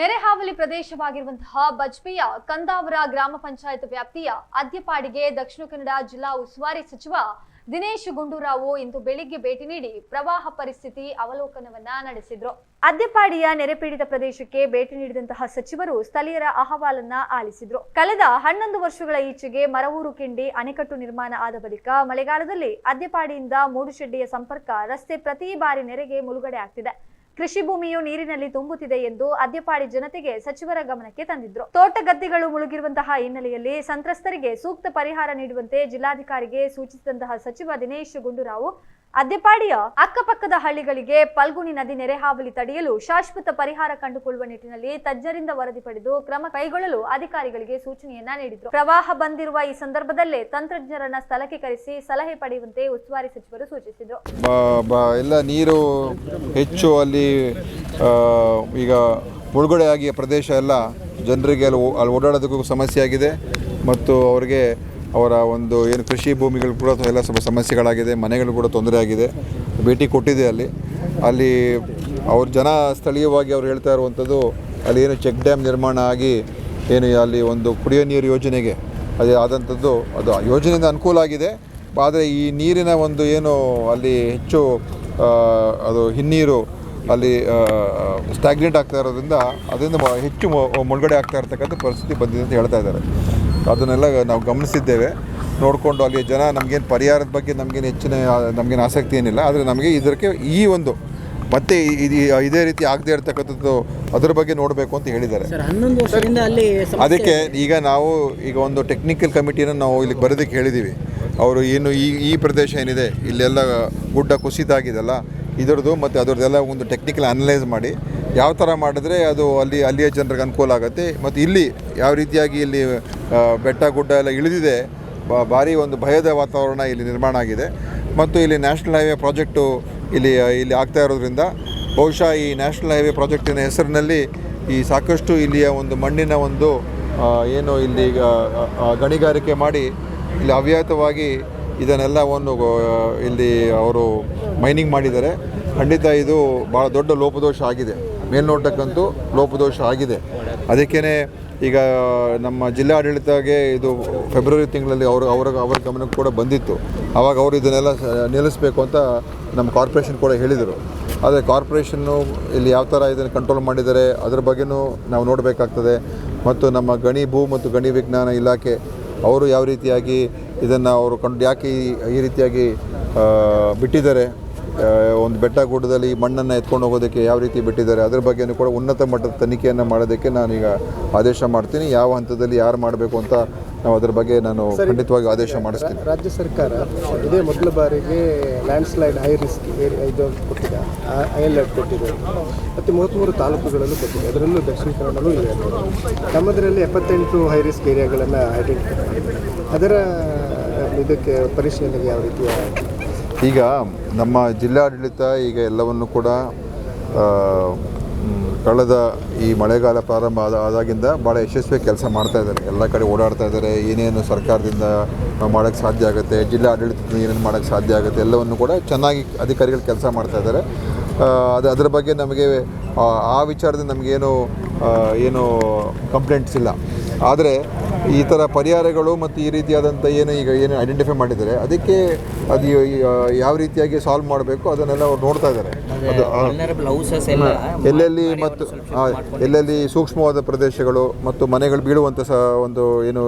ನೆರೆಹಾವಳಿ ಪ್ರದೇಶವಾಗಿರುವಂತಹ ಬಜ್ಪೆಯ ಕಂದಾವರ ಗ್ರಾಮ ಪಂಚಾಯತ್ ವ್ಯಾಪ್ತಿಯ ಅದ್ಯಪಾಡಿಗೆ ದಕ್ಷಿಣ ಕನ್ನಡ ಜಿಲ್ಲಾ ಉಸ್ತುವಾರಿ ಸಚಿವ ದಿನೇಶ್ ಗುಂಡೂರಾವ್ ಇಂದು ಬೆಳಿಗ್ಗೆ ಭೇಟಿ ನೀಡಿ ಪ್ರವಾಹ ಪರಿಸ್ಥಿತಿ ಅವಲೋಕನವನ್ನ ನಡೆಸಿದ್ರು. ಅದ್ಯಪಾಡಿಯ ನೆರೆಪೀಡಿತ ಪ್ರದೇಶಕ್ಕೆ ಭೇಟಿ ನೀಡಿದಂತಹ ಸಚಿವರು ಸ್ಥಳೀಯರ ಅಹವಾಲನ್ನ ಆಲಿಸಿದ್ರು. ಕಳೆದ ಹನ್ನೊಂದು ವರ್ಷಗಳ ಈಚೆಗೆ ಮರವೂರು ಕಿಂಡಿ ಅಣೆಕಟ್ಟು ನಿರ್ಮಾಣ ಆದ ಬಳಿಕ ಮಳೆಗಾಲದಲ್ಲಿ ಅದ್ಯಪಾಡಿಯಿಂದ ಮೂಡುಶೆಡ್ಡಿಯ ಸಂಪರ್ಕ ರಸ್ತೆ ಪ್ರತಿ ಬಾರಿ ನೆರೆಗೆ ಮುಳುಗಡೆ ಆಗ್ತಿದೆ. ಕೃಷಿ ಭೂಮಿಯು ನೀರಿನಲ್ಲಿ ತುಂಬುತ್ತಿದೆ ಎಂದು ಅದ್ಯಪಾಡಿ ಜನತೆಗೆ ಸಚಿವರ ಗಮನಕ್ಕೆ ತಂದಿದ್ರು. ತೋಟ ಗದ್ದೆಗಳು ಮುಳುಗಿರುವಂತಹ ಹಿನ್ನೆಲೆಯಲ್ಲಿ ಸಂತ್ರಸ್ತರಿಗೆ ಸೂಕ್ತ ಪರಿಹಾರ ನೀಡುವಂತೆ ಜಿಲ್ಲಾಧಿಕಾರಿಗೆ ಸೂಚಿಸಿದಂತಹ ಸಚಿವ ದಿನೇಶ್ ಗುಂಡೂರಾವ್ ಅದ್ಯಪಾಡಿಯ ಅಕ್ಕಪಕ್ಕದ ಹಳ್ಳಿಗಳಿಗೆ ಪಲ್ಗುಣಿ ನದಿ ನೆರೆಹಾವಳಿ ತಡೆಯಲು ಶಾಶ್ವತ ಪರಿಹಾರ ಕಂಡುಕೊಳ್ಳುವ ನಿಟ್ಟಿನಲ್ಲಿ ತಜ್ಞರಿಂದ ವರದಿ ಪಡೆದು ಕ್ರಮ ಕೈಗೊಳ್ಳಲು ಅಧಿಕಾರಿಗಳಿಗೆ ಸೂಚನೆಯನ್ನ ನೀಡಿದರು. ಪ್ರವಾಹ ಬಂದಿರುವ ಈ ಸಂದರ್ಭದಲ್ಲೇ ತಂತ್ರಜ್ಞರನ್ನ ಸ್ಥಳಕ್ಕೆ ಕರೆಸಿ ಸಲಹೆ ಪಡೆಯುವಂತೆ ಉಸ್ತುವಾರಿ ಸಚಿವರು ಸೂಚಿಸಿದರು. ಎಲ್ಲ ನೀರು ಹೆಚ್ಚು ಅಲ್ಲಿ ಈಗ ಮುಳುಗಡೆ ಪ್ರದೇಶ ಎಲ್ಲ ಜನರಿಗೆ ಅಲ್ಲಿ ಅಲ್ಲಿ ಓಡಾಡೋದಕ್ಕೂ ಸಮಸ್ಯೆ ಆಗಿದೆ ಮತ್ತು ಅವರಿಗೆ ಅವರ ಒಂದು ಏನು ಕೃಷಿ ಭೂಮಿಗಳು ಕೂಡ ಎಲ್ಲ ಸ್ವಲ್ಪ ಸಮಸ್ಯೆಗಳಾಗಿದೆ, ಮನೆಗಳು ಕೂಡ ತೊಂದರೆ ಆಗಿದೆ. ಭೇಟಿ ಕೊಟ್ಟಿದೆ ಅಲ್ಲಿ. ಅಲ್ಲಿ ಅವ್ರ ಜನ ಸ್ಥಳೀಯವಾಗಿ ಅವ್ರು ಹೇಳ್ತಾ ಇರುವಂಥದ್ದು, ಅಲ್ಲಿ ಏನು ಚೆಕ್ ಡ್ಯಾಮ್ ನಿರ್ಮಾಣ ಆಗಿ ಏನು ಅಲ್ಲಿ ಒಂದು ಕುಡಿಯೋ ನೀರು ಯೋಜನೆಗೆ ಅದೇ ಆದಂಥದ್ದು ಅದು ಯೋಜನೆಯಿಂದ ಅನುಕೂಲ ಆಗಿದೆ. ಆದರೆ ಈ ನೀರಿನ ಒಂದು ಏನು ಅಲ್ಲಿ ಹೆಚ್ಚು ಅದು ಹಿನ್ನೀರು ಅಲ್ಲಿ ಸ್ಟ್ಯಾಗ್ನೆಂಟ್ ಆಗ್ತಾ ಇರೋದ್ರಿಂದ ಅದರಿಂದ ಹೆಚ್ಚು ಮುಳುಗಡೆ ಆಗ್ತಾ ಇರ್ತಕ್ಕಂಥ ಪರಿಸ್ಥಿತಿ ಬಂದಿದೆ ಅಂತ ಹೇಳ್ತಾ ಇದ್ದಾರೆ. ಅದನ್ನೆಲ್ಲ ನಾವು ಗಮನಿಸಿದ್ದೇವೆ. ನೋಡಿಕೊಂಡು ಅಲ್ಲಿ ಜನ ನಮಗೇನು ಪರಿಹಾರದ ಬಗ್ಗೆ ನಮಗೇನು ಹೆಚ್ಚಿನ ನಮಗೇನು ಆಸಕ್ತಿ ಏನಿಲ್ಲ. ಆದರೆ ನಮಗೆ ಇದಕ್ಕೆ ಈ ಒಂದು ಮತ್ತೆ ಇದು ಇದೇ ರೀತಿ ಆಗದೇ ಇರತಕ್ಕಂಥದ್ದು ಅದ್ರ ಬಗ್ಗೆ ನೋಡಬೇಕು ಅಂತ ಹೇಳಿದ್ದಾರೆ. ಅದಕ್ಕೆ ಈಗ ನಾವು ಈಗ ಒಂದು ಟೆಕ್ನಿಕಲ್ ಕಮಿಟಿನ ನಾವು ಇಲ್ಲಿಗೆ ಬರೋದಕ್ಕೆ ಹೇಳಿದ್ದೀವಿ ಅವರು ಏನು ಈ ಈ ಪ್ರದೇಶ ಏನಿದೆ ಇಲ್ಲೆಲ್ಲ ಗುಡ್ಡ ಕುಸಿತ ಆಗಿದೆಲ್ಲ ಇದರದ್ದು ಮತ್ತು ಅದರದ್ದೆಲ್ಲ ಒಂದು ಟೆಕ್ನಿಕಲ್ ಅನಲೈಸ್ ಮಾಡಿ ಯಾವ ಥರ ಮಾಡಿದ್ರೆ ಅದು ಅಲ್ಲಿ ಅಲ್ಲಿಯ ಜನರಿಗೆ ಅನುಕೂಲ ಆಗುತ್ತೆ ಮತ್ತು ಇಲ್ಲಿ ಯಾವ ರೀತಿಯಾಗಿ ಇಲ್ಲಿ ಬೆಟ್ಟ ಗುಡ್ಡ ಎಲ್ಲ ಇಳಿದಿದೆ. ಭಾರಿ ಒಂದು ಭಯದ ವಾತಾವರಣ ಇಲ್ಲಿ ನಿರ್ಮಾಣ ಆಗಿದೆ. ಮತ್ತು ಇಲ್ಲಿ ನ್ಯಾಷನಲ್ ಹೈವೇ ಪ್ರಾಜೆಕ್ಟು ಇಲ್ಲಿ ಇಲ್ಲಿ ಆಗ್ತಾ ಇರೋದ್ರಿಂದ ಬಹುಶಃ ಈ ನ್ಯಾಷನಲ್ ಹೈವೇ ಪ್ರಾಜೆಕ್ಟಿನ ಹೆಸರಿನಲ್ಲಿ ಈ ಸಾಕಷ್ಟು ಇಲ್ಲಿಯ ಒಂದು ಮಣ್ಣಿನ ಒಂದು ಏನು ಇಲ್ಲಿ ಗಣಿಗಾರಿಕೆ ಮಾಡಿ ಇಲ್ಲಿ ಅವ್ಯಾತವಾಗಿ ಇದನ್ನೆಲ್ಲ ಒಂದು ಇಲ್ಲಿ ಅವರು ಮೈನಿಂಗ್ ಮಾಡಿದ್ದಾರೆ. ಖಂಡಿತ ಇದು ಭಾಳ ದೊಡ್ಡ ಲೋಪದೋಷ ಆಗಿದೆ. ಮೇಲ್ನೋಟಕ್ಕಂತೂ ಲೋಪದೋಷ ಆಗಿದೆ. ಅದಕ್ಕೇ ಈಗ, ನಮ್ಮ ಜಿಲ್ಲಾಡಳಿತಗೆ ಇದು ಫೆಬ್ರವರಿ ತಿಂಗಳಲ್ಲಿ ಅವರು, ಅವರ ಅವರ ಗಮನಕ್ಕೆ ಕೂಡ ಬಂದಿತ್ತು. ಆವಾಗ ಅವರು ಇದನ್ನೆಲ್ಲ ನಿಲ್ಲಿಸಬೇಕು ಅಂತ ನಮ್ಮ ಕಾರ್ಪೊರೇಷನ್ ಕೂಡ ಹೇಳಿದರು. ಆದರೆ ಕಾರ್ಪೊರೇಷನ್ನು ಇಲ್ಲಿ ಯಾವ ಥರ ಇದನ್ನು ಕಂಟ್ರೋಲ್ ಮಾಡಿದ್ದಾರೆ, ಅದ್ರ ಬಗ್ಗೆನೂ ನಾವು ನೋಡಬೇಕಾಗ್ತದೆ. ಮತ್ತು ನಮ್ಮ ಗಣಿ ಭೂ ಮತ್ತು ಗಣಿ ವಿಜ್ಞಾನ ಇಲಾಖೆ, ಅವರು ಯಾವ ರೀತಿಯಾಗಿ ಇದನ್ನು ಅವರು ಕಂಡು, ಯಾಕೆ ಈ- ರೀತಿಯಾಗಿ ಬಿಟ್ಟಿದ್ದಾರೆ ಒಂದು ಬೆಟ್ಟ ಗುಡ್ಡದಲ್ಲಿ ಮಣ್ಣನ್ನು ಎತ್ಕೊಂಡು ಹೋಗೋದಕ್ಕೆ ಯಾವ ರೀತಿ ಬಿಟ್ಟಿದ್ದಾರೆ ಅದ್ರ ಬಗ್ಗೆನೂ ಕೂಡ ಉನ್ನತ ಮಟ್ಟದ ತನಿಖೆಯನ್ನು ಮಾಡೋದಕ್ಕೆ ನಾನೀಗ ಆದೇಶ ಮಾಡ್ತೀನಿ. ಯಾವ ಹಂತದಲ್ಲಿ ಯಾರು ಮಾಡಬೇಕು ಅಂತ ನಾವು ಅದ್ರ ಬಗ್ಗೆ ನಾನು ಖಂಡಿತವಾಗಿ ಆದೇಶ ಮಾಡಿಸ್ತೀನಿ. ರಾಜ್ಯ ಸರ್ಕಾರ ಇದೇ ಮೊದಲ ಬಾರಿಗೆ landslide high risk area ಇದು ಕೊಟ್ಟಿದೆ. ಹೈ ಅಲರ್ಟ್ ಕೊಟ್ಟಿದೆ. ಮತ್ತು ಮೂವತ್ತ್ಮೂರು ತಾಲೂಕುಗಳಲ್ಲೂ ಕೊಟ್ಟಿದೆ. ಅದರಲ್ಲೂ ದಕ್ಷಿಣ ಕನ್ನಡಲ್ಲೂ ಇದೆ. ನಮ್ಮದರಲ್ಲಿ ಎಪ್ಪತ್ತೆಂಟು ಹೈ ರಿಸ್ಕ್ ಏರಿಯಾಗಳನ್ನು ಐಡೆಂಟಿಫೈ ಮಾಡಿದೆ ಅದರ ಇದಕ್ಕೆ ಪರಿಶೀಲನೆಗೆ ಯಾವ ರೀತಿಯ ಈಗ ನಮ್ಮ ಜಿಲ್ಲಾಡಳಿತ ಈಗ ಎಲ್ಲವನ್ನು ಕೂಡ ಕಳೆದ ಈ ಮಳೆಗಾಲ ಪ್ರಾರಂಭ ಆದ ಆದಾಗಿಂದ ಭಾಳ ಯಶಸ್ವಿಯಾಗಿ ಕೆಲಸ ಮಾಡ್ತಾ ಇದ್ದಾರೆ. ಎಲ್ಲ ಕಡೆ ಓಡಾಡ್ತಾ ಇದ್ದಾರೆ. ಏನೇನು ಸರ್ಕಾರದಿಂದ ನಾವು ಮಾಡೋಕ್ಕೆ ಸಾಧ್ಯ ಆಗುತ್ತೆ ಜಿಲ್ಲಾ ಆಡಳಿತದಿಂದ ಏನೇನು ಮಾಡೋಕ್ಕೆ ಸಾಧ್ಯ ಆಗುತ್ತೆ ಎಲ್ಲವನ್ನು ಕೂಡ ಚೆನ್ನಾಗಿ ಅಧಿಕಾರಿಗಳು ಕೆಲಸ ಮಾಡ್ತಾ ಇದ್ದಾರೆ. ಅದು ಅದರ ಬಗ್ಗೆ ನಮಗೆ ಆ, ವಿಚಾರದಿಂದ ನಮಗೇನು ಏನು ಕಂಪ್ಲೇಂಟ್ಸ್ ಇಲ್ಲ. ಆದರೆ ಈ ಥರ ಪರಿಹಾರಗಳು ಮತ್ತು ಈ ರೀತಿಯಾದಂಥ ಏನು ಈಗ ಏನು ಐಡೆಂಟಿಫೈ ಮಾಡಿದ್ದಾರೆ, ಅದಕ್ಕೆ ಅದು ಯಾವ ರೀತಿಯಾಗಿ ಸಾಲ್ವ್ ಮಾಡಬೇಕು ಅದನ್ನೆಲ್ಲ ಅವ್ರು ನೋಡ್ತಾ ಇದ್ದಾರೆ. ಎಲ್ಲೆಲ್ಲಿ ಮತ್ತು ಎಲ್ಲೆಲ್ಲಿ ಸೂಕ್ಷ್ಮವಾದ ಪ್ರದೇಶಗಳು ಮತ್ತು ಮನೆಗಳು ಬೀಳುವಂಥ ಸ ಒಂದು ಏನು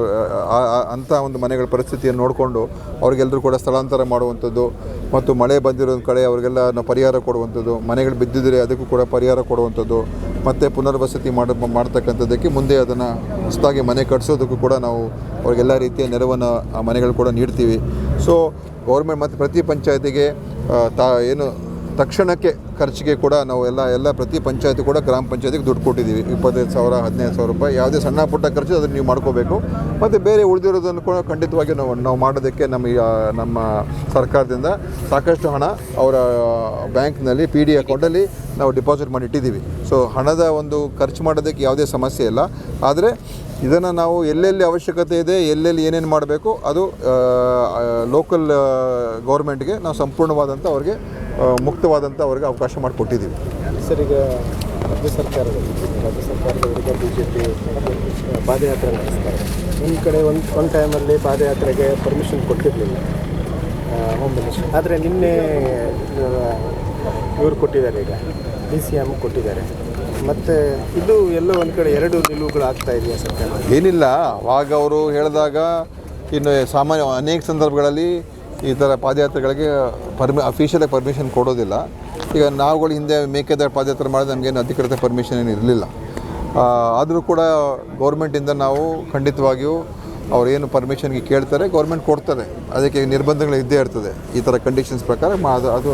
ಅಂಥ ಒಂದು ಮನೆಗಳ ಪರಿಸ್ಥಿತಿಯನ್ನು ನೋಡಿಕೊಂಡು ಅವ್ರಿಗೆಲ್ಲರೂ ಕೂಡ ಸ್ಥಳಾಂತರ ಮಾಡುವಂಥದ್ದು ಮತ್ತು ಮಳೆ ಬಂದಿರೋ ಕಡೆ ಅವರಿಗೆಲ್ಲ ನಾವು ಪರಿಹಾರ ಕೊಡುವಂಥದ್ದು ಮನೆಗಳು ಬಿದ್ದಿದ್ರೆ ಅದಕ್ಕೂ ಕೂಡ ಪರಿಹಾರ ಕೊಡುವಂಥದ್ದು ಮತ್ತು ಪುನರ್ವಸತಿ ಮಾಡ ಮಾಡ್ತಕ್ಕಂಥದ್ದಕ್ಕೆ ಮುಂದೆ ಅದನ್ನು ಹೊಸದಾಗಿ ಮನೆ ಕಟ್ಸೋದಕ್ಕೂ ಕೂಡ ನಾವು ಅವ್ರಿಗೆಲ್ಲ ರೀತಿಯ ನೆರವನ್ನು ಆ ಮನೆಗಳು ಕೂಡ ನೀಡ್ತೀವಿ. ಸೊ ಗೌರ್ಮೆಂಟ್ ಮತ್ತು ಪ್ರತಿ ಪಂಚಾಯತಿಗೆ ತಾ ಏನು ತಕ್ಷಣಕ್ಕೆ ಖರ್ಚಿಗೆ ಕೂಡ ನಾವು ಎಲ್ಲ ಎಲ್ಲ ಪ್ರತಿ ಪಂಚಾಯತಿ ಕೂಡ ಗ್ರಾಮ ಪಂಚಾಯತಿಗೆ ದುಡ್ಡು ಕೊಟ್ಟಿದ್ದೀವಿ. ಇಪ್ಪತ್ತೈದು ಸಾವಿರ, ಹದಿನೈದು ಸಾವಿರ ರೂಪಾಯಿ, ಯಾವುದೇ ಸಣ್ಣ ಪುಟ್ಟ ಖರ್ಚು ಅದನ್ನು ನೀವು ಮಾಡ್ಕೋಬೇಕು. ಮತ್ತು ಬೇರೆ ಉಳಿದಿರೋದನ್ನು ಕೂಡ ಖಂಡಿತವಾಗಿ ನಾವು ನಾವು ಮಾಡೋದಕ್ಕೆ ನಮ್ಮ ನಮ್ಮ ಸರ್ಕಾರದಿಂದ ಸಾಕಷ್ಟು ಹಣ ಅವರ ಬ್ಯಾಂಕ್ನಲ್ಲಿ, ಪಿ ಡಿ ಅಕೌಂಟಲ್ಲಿ ನಾವು ಡಿಪಾಸಿಟ್ ಮಾಡಿ ಇಟ್ಟಿದ್ದೀವಿ. ಸೊ ಹಣದ ಒಂದು ಖರ್ಚು ಮಾಡೋದಕ್ಕೆ ಯಾವುದೇ ಸಮಸ್ಯೆ ಇಲ್ಲ. ಆದರೆ ಇದನ್ನು ನಾವು ಎಲ್ಲೆಲ್ಲಿ ಅವಶ್ಯಕತೆ ಇದೆ, ಎಲ್ಲೆಲ್ಲಿ ಏನೇನು ಮಾಡಬೇಕು, ಅದು ಲೋಕಲ್ ಗೌರ್ಮೆಂಟ್ಗೆ ನಾವು ಸಂಪೂರ್ಣವಾದಂಥ ಅವ್ರಿಗೆ ಮುಕ್ತವಾದಂಥ ಅವ್ರಿಗೆ ಅವಕಾಶ ಮಾಡಿಕೊಟ್ಟಿದ್ದೀವಿ. ಸರ್, ಈಗ ರಾಜ್ಯ ಸರ್ಕಾರದಲ್ಲಿ ರಾಜ್ಯ ಸರ್ಕಾರದವರಿಗೆ ಬಿ ಜೆ ಪಿ ಪಾದಯಾತ್ರೆ ನಡೆಸ್ತಾರೆ. ಒಂದು ಕಡೆ ಒಂದು ಒಂದು ಟೈಮಲ್ಲಿ ಪಾದಯಾತ್ರೆಗೆ ಪರ್ಮಿಷನ್ ಕೊಟ್ಟಿರಲಿಲ್ಲ. ಹೋಮ್ ಮಿನಿಸ್ಟರ್ ಆದರೆ ನಿನ್ನೆ ಇವರು ಕೊಟ್ಟಿದ್ದಾರೆ ಈಗ ಡಿ ಸಿ ಎಂ ಕೊಟ್ಟಿದ್ದಾರೆ. ಮತ್ತು ಇದು ಎಲ್ಲ ಒಂದು ಕಡೆ ಎರಡು ನಿಲುವುಗಳು ಆಗ್ತಾ ಇದೆಯಾ ಸತ್ಯ? ಏನಿಲ್ಲ. ಆಗ ಅವರು ಹೇಳಿದಾಗ ಇನ್ನು ಸಾಮಾನ್ಯ ಅನೇಕ ಸಂದರ್ಭಗಳಲ್ಲಿ ಈ ಥರ ಪಾದಯಾತ್ರೆಗಳಿಗೆ ಪರ್ಮಿ ಅಫಿಷಿಯಲಾಗಿ ಪರ್ಮಿಷನ್ ಕೊಡೋದಿಲ್ಲ. ಈಗ ನಾವುಗಳು ಹಿಂದೆ ಮೇಕೆದಾಟು ಪಾದಯಾತ್ರೆ ಮಾಡಿದ್ರೆ ನಮಗೇನು ಅಧಿಕೃತ ಪರ್ಮಿಷನ್ ಏನು ಇರಲಿಲ್ಲ. ಆದರೂ ಕೂಡ ಗೌರ್ಮೆಂಟಿಂದ ನಾವು ಖಂಡಿತವಾಗಿಯೂ ಅವ್ರು ಏನು ಪರ್ಮಿಷನ್ಗೆ ಕೇಳ್ತಾರೆ ಗೌರ್ಮೆಂಟ್ ಕೊಡ್ತಾರೆ ಅದಕ್ಕೆ ನಿರ್ಬಂಧಗಳು ಇದ್ದೇ ಇರ್ತದೆ. ಈ ಥರ ಕಂಡೀಷನ್ಸ್ ಪ್ರಕಾರ ಮಾ ಅದು ಅದು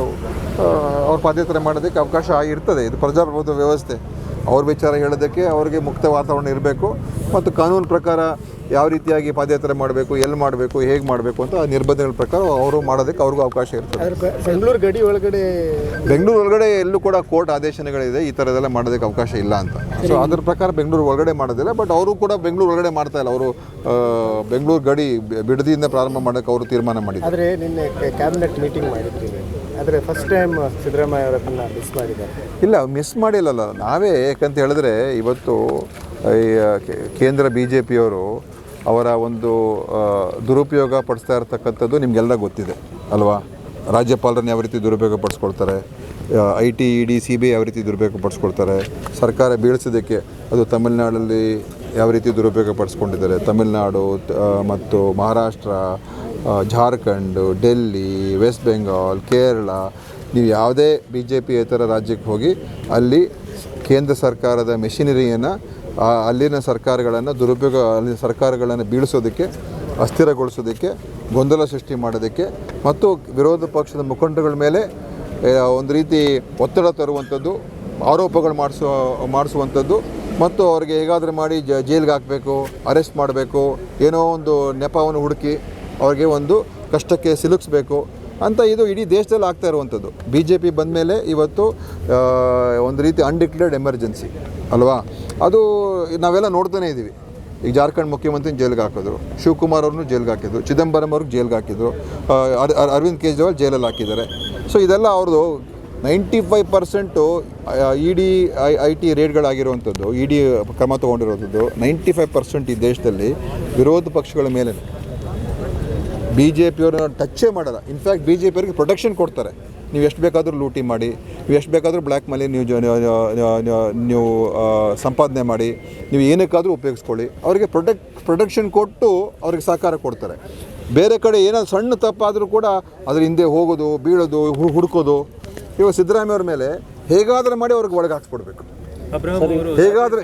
ಅವ್ರು ಪಾದಯಾತ್ರೆ ಮಾಡೋದಕ್ಕೆ ಅವಕಾಶ ಇರ್ತದೆ. ಇದು ಪ್ರಜಾಪ್ರಭುತ್ವ ವ್ಯವಸ್ಥೆ. ಅವ್ರ ವಿಚಾರ ಹೇಳೋದಕ್ಕೆ ಅವ್ರಿಗೆ ಮುಕ್ತ ವಾತಾವರಣ ಇರಬೇಕು. ಮತ್ತು ಕಾನೂನು ಪ್ರಕಾರ ಯಾವ ರೀತಿಯಾಗಿ ಪಾದಯಾತ್ರೆ ಮಾಡಬೇಕು ಎಲ್ಲಿ ಮಾಡಬೇಕು ಹೇಗೆ ಮಾಡಬೇಕು ಅಂತ ನಿರ್ಬಂಧಗಳ ಪ್ರಕಾರ ಅವರು ಮಾಡೋದಕ್ಕೆ ಅವ್ರಿಗೂ ಅವಕಾಶ ಇರ್ತದೆ. ಬೆಂಗಳೂರು ಗಡಿ ಒಳಗಡೆ ಬೆಂಗಳೂರು ಒಳಗಡೆ ಎಲ್ಲೂ ಕೂಡ ಕೋರ್ಟ್ ಆದೇಶಗಳಿದೆ ಈ ಥರದೆಲ್ಲ ಮಾಡೋದಕ್ಕೆ ಅವಕಾಶ ಇಲ್ಲ ಅಂತ. ಸೊ ಅದ್ರ ಪ್ರಕಾರ ಬೆಂಗಳೂರು ಒಳಗಡೆ ಮಾಡೋದಿಲ್ಲ ಬಟ್ ಅವರು ಕೂಡ ಬೆಂಗಳೂರು ಒಳಗಡೆ ಮಾಡ್ತಾ ಇಲ್ಲ. ಅವರು ಬೆಂಗಳೂರು ಗಡಿ ಬಿಡದಿಯಿಂದ ಪ್ರಾರಂಭ ಮಾಡೋಕ್ಕೆ ಅವರು ತೀರ್ಮಾನ ಮಾಡಿದ್ದಾರೆ. ಆದರೆ ನಿನ್ನೆ ಕ್ಯಾಬಿನೆಟ್ ಮೀಟಿಂಗ್ ಮಾಡಿದ್ದೀವಿ. ಆದರೆ ಫಸ್ಟ್ ಟೈಮ್ ಸಿದ್ದರಾಮಯ್ಯ ಅವರನ್ನ ಮಿಸ್ ಮಾಡಿದ್ದಾರೆ. ಇಲ್ಲ ಮಿಸ್ ಮಾಡಿಲ್ಲಲ್ಲ. ನಾವೇ ಯಾಕಂತ ಹೇಳಿದ್ರೆ ಇವತ್ತು ಕೇಂದ್ರ ಬಿ ಜೆ ಪಿಯವರು ಅವರ ಒಂದು ದುರುಪಯೋಗ ಪಡಿಸ್ತಾ ಇರ್ತಕ್ಕಂಥದ್ದು ನಿಮಗೆಲ್ಲ ಗೊತ್ತಿದೆ, ಅಲ್ವಾ? ರಾಜ್ಯಪಾಲರನ್ನು ಯಾವ ರೀತಿ ದುರುಪಯೋಗ ಪಡಿಸ್ಕೊಳ್ತಾರೆ I T E D C B ಯಾವ ರೀತಿ ದುರುಪಯೋಗ ಪಡಿಸ್ಕೊಳ್ತಾರೆ, ಸರ್ಕಾರ ಬೀಳಿಸೋದಕ್ಕೆ ಅದು ತಮಿಳ್ನಾಡಲ್ಲಿ ಯಾವ ರೀತಿ ದುರುಪಯೋಗ ಪಡಿಸ್ಕೊಂಡಿದ್ದಾರೆ, ತಮಿಳ್ನಾಡು ಮತ್ತು ಮಹಾರಾಷ್ಟ್ರ ಜಾರ್ಖಂಡ್, ಡೆಲ್ಲಿ, ವೆಸ್ಟ್ ಬೆಂಗಾಲ್, ಕೇರಳ, ನೀವು ಯಾವುದೇ ಬಿ ಜೆ ಪಿ ಇತರ ರಾಜ್ಯಕ್ಕೆ ಹೋಗಿ ಅಲ್ಲಿ ಕೇಂದ್ರ ಸರ್ಕಾರದ ಮೆಷಿನರಿಯನ್ನು ಅಲ್ಲಿನ ಸರ್ಕಾರಗಳನ್ನು ದುರುಪಯೋಗ, ಅಲ್ಲಿನ ಸರ್ಕಾರಗಳನ್ನು ಬೀಳಿಸೋದಕ್ಕೆ, ಅಸ್ಥಿರಗೊಳಿಸೋದಕ್ಕೆ, ಗೊಂದಲ ಸೃಷ್ಟಿ ಮಾಡೋದಕ್ಕೆ ಮತ್ತು ವಿರೋಧ ಪಕ್ಷದ ಮುಖಂಡಗಳ ಮೇಲೆ ಒಂದು ರೀತಿ ಒತ್ತಡ ತರುವಂಥದ್ದು, ಆರೋಪಗಳು ಮಾಡಿಸೋ, ಮಾಡಿಸುವಂಥದ್ದು ಮತ್ತು ಅವ್ರಿಗೆ ಹೇಗಾದರೂ ಮಾಡಿ ಜ, ಜೈಲಿಗೆ ಹಾಕಬೇಕು, ಅರೆಸ್ಟ್ ಮಾಡಬೇಕು, ಏನೋ ಒಂದು ನೆಪವನ್ನು ಹುಡುಕಿ ಅವ್ರಿಗೆ ಒಂದು ಕಷ್ಟಕ್ಕೆ ಸಿಲುಕಿಸ್ಬೇಕು. ಅಂತ ಇದು ಇಡೀ ದೇಶದಲ್ಲಿ ಆಗ್ತಾ ಇರುವಂಥದ್ದು. ಬಿ ಜೆ ಪಿ ಬಂದ ಮೇಲೆ ಇವತ್ತು ಒಂದು ರೀತಿ ಅನ್ಡಿಕ್ಲೇರ್ಡ್ ಎಮರ್ಜೆನ್ಸಿ ಅಲ್ವಾ? ಅದು ನಾವೆಲ್ಲ ನೋಡ್ತಾನೆ ಇದ್ದೀವಿ. ಈಗ ಜಾರ್ಖಂಡ್ ಮುಖ್ಯಮಂತ್ರಿ ಜೈಲಿಗೆ ಹಾಕಿದ್ರು, ಶಿವಕುಮಾರ್ ಅವ್ರನ್ನೂ ಜೈಲಿಗೆ ಹಾಕಿದ್ರು, ಚಿದಂಬರಂ ಅವ್ರಿಗೆ ಜೈಲಿಗೆ ಹಾಕಿದ್ರು ಅರವಿಂದ್ ಕೇಜ್ರಿವಾಲ್ ಜೈಲಲ್ಲಿ ಹಾಕಿದ್ದಾರೆ. ಸೊ ಇದೆಲ್ಲ ಅವ್ರದ್ದು ninety five percent E D I I T ರೇಟ್ಗಳಾಗಿರುವಂಥದ್ದು E D ಕ್ರಮ ತೊಗೊಂಡಿರುವಂಥದ್ದು ನೈಂಟಿ ಫೈವ್ ಪರ್ಸೆಂಟ್ ಈ ದೇಶದಲ್ಲಿ ವಿರೋಧ ಪಕ್ಷಗಳ ಮೇಲೆ ಬಿ ಜೆ ಪಿಯವ್ರನ್ನ ಟಚ್ಚೇ ಮಾಡಲ್ಲ. ಇನ್ಫ್ಯಾಕ್ಟ್ ಬಿ ಜೆ ಪಿಯವ್ರಿಗೆ ಪ್ರೊಟೆಕ್ಷನ್ ಕೊಡ್ತಾರೆ. ನೀವು ಎಷ್ಟು ಬೇಕಾದರೂ ಲೂಟಿ ಮಾಡಿ ನೀವು ಎಷ್ಟು ಬೇಕಾದರೂ ಬ್ಲ್ಯಾಕ್ ಮನಿ ನೀವು ನೀವು- ಸಂಪಾದನೆ ಮಾಡಿ ನೀವು ಏನಕ್ಕಾದರೂ ಉಪಯೋಗಿಸ್ಕೊಳ್ಳಿ. ಅವರಿಗೆ ಪ್ರೊಟೆಕ್ ಪ್ರೊಟೆಕ್ಷನ್ ಕೊಟ್ಟು ಅವ್ರಿಗೆ ಸಹಕಾರ ಕೊಡ್ತಾರೆ. ಬೇರೆ ಕಡೆ ಏನಾದ್ರು ಸಣ್ಣ ತಪ್ಪಾದರೂ ಕೂಡ ಅದ್ರ ಹಿಂದೆ ಹೋಗೋದು ಬೀಳೋದು ಹುಡುಕೋದು ಹುಡ್ಕೋದು. ಇವಾಗ ಸಿದ್ದರಾಮಯ್ಯ ಅವ್ರ ಮೇಲೆ ಹೇಗಾದರೂ ಮಾಡಿ ಅವ್ರಿಗೆ ಒಳಗೆ ಹಾಕ್ಸ್ಕೊಡ್ಬೇಕು. ಹೇಗಾದರೂ